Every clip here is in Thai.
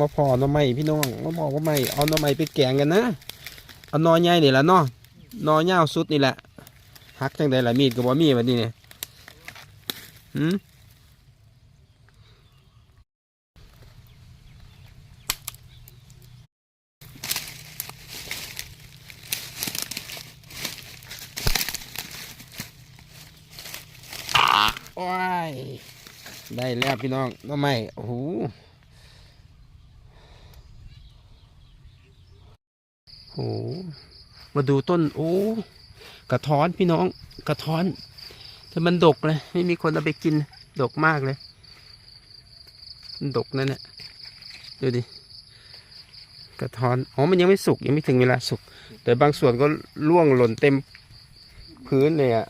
มาพอหน่อไม้พี่น้องมาบอกว่าไม่เอาหน่อไม้ไปแกงกันนะเอาหนอใหญ่นี่แหละเนาะหนอยาสุดนี่แหละหักจังใดละมีดก็บ่มีวันนี้เนี่ยหืมโอ้ยได้แล้วพี่น้องน่อไม้โอ้โห โอ้มาดูต้น โอ้ กระท้อนพี่น้อง กระท้อนแต่มันดกเลย ไม่มีคนเอาไปกิน ดกมากเลยมันดกนั่นแหละดูดิ กระท้อน อ๋อ มันยังไม่สุก ยังไม่ถึงเวลาสุก แต่บางส่วนก็ร่วงหล่นเต็มพื้นเลยอะ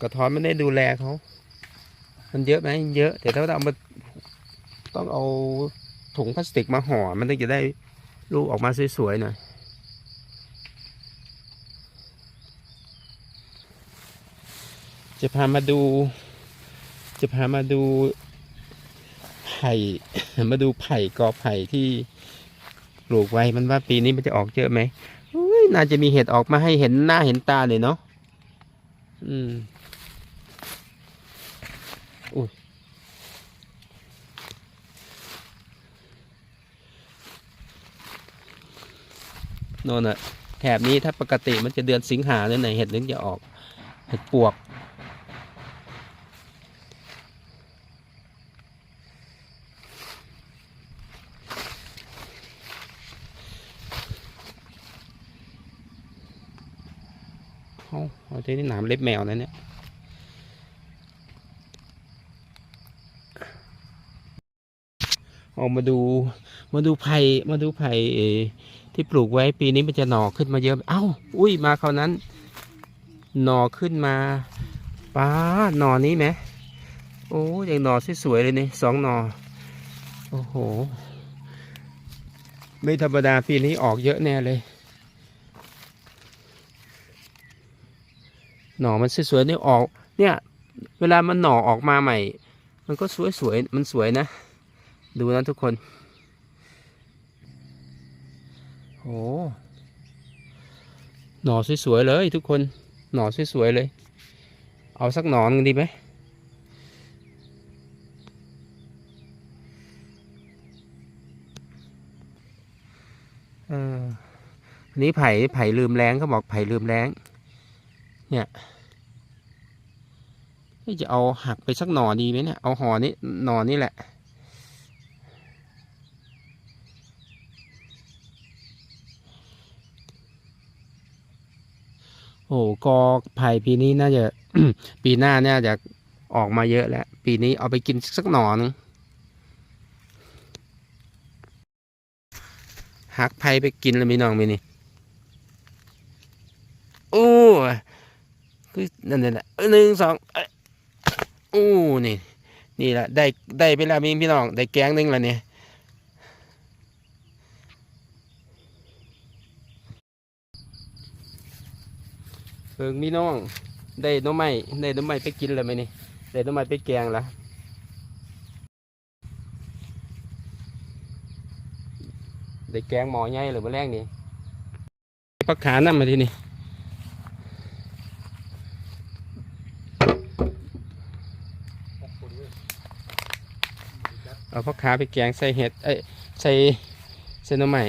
กระท้อนไม่ได้ดูแลเขา มันเยอะไหมเยอะ แต่ถ้าเราเอามาต้องเอาถุงพลาสติกมาห่อ มันถึงจะได้ ลูกออกมาสวยๆหน่อยจะพามาดู จะพามาดูไผ่มาดูไผ่กอไผ่ที่ปลูกไว้มันว่าปีนี้มันจะออกเยอะไหมน่าจะมีเห็ดออกมาให้เห็นหน้าเห็นตาเลยเนาะอืมอุ้ย โน่นน่ะแถบนี้ถ้าปกติมันจะเดือนสิงหาเนี่ยไหนเห็ดนึงจะออกเห็ดปวก เอาเอาที่นี่หนามเล็บแมวนะเนี่ยเอามาดูมาดูไผ่มาดูไผ่ ที่ปลูกไว้ปีนี้มันจะหน่อขึ้นมาเยอะ เอ้า อุ้ยมาคราวนั้น หน่อขึ้นมาป้าหน่อนี้ไหมโอ้ยังหน่อสวยๆเลยนี่สองหน่อ โอ้โห ไม่ธรรมดาปีนี้ออกเยอะแน่เลย หน่อมันสวยๆนี่ออก เนี่ย เวลามันหน่อออกมาใหม่ มันก็สวยๆ มันสวยนะ ดูนะทุกคน โอ้หน่อสวยๆเลยทุกคน หน่อสวยๆเลย เอาสักหนอนหนึ่งดีไหมเอออันนี้ไผ่ไผ่ลืมแรงเขาบอกไผ่ลืมแรงเนี่ยจะเอาหักไปสักหน่อดีไหมเนี่ย เอาหอนี้หน่อนี่แหละ โอ้กอไผ่ปีนี้น่าจะปีหน้าน่าจะออกมาเยอะแล้ว ปีนี้เอาไปกินสักหน่อนหักไผ่ไปกินแล้วมีน้องมีนี่โอ้คือนั่นแหละหนึ่งสองเอ้ยโอ้นี่นี่แหละได้ได้ไปแล้วมีพี่น้องได้แกงหนึงแล้วเนี่ย เพิงพี่น้องได้น้ำไม้ได้น้ำไม้ไปกินแล้วไหมนี่ได้น้ำไม้ไปแกงแล้วได้แกงหมอใหญ่หรือมาแรงนี่พักขานั่มาทีนี่เอาพักขาไปแกงใส่เห็ดเอ้ใส่ใส่น้ำไม้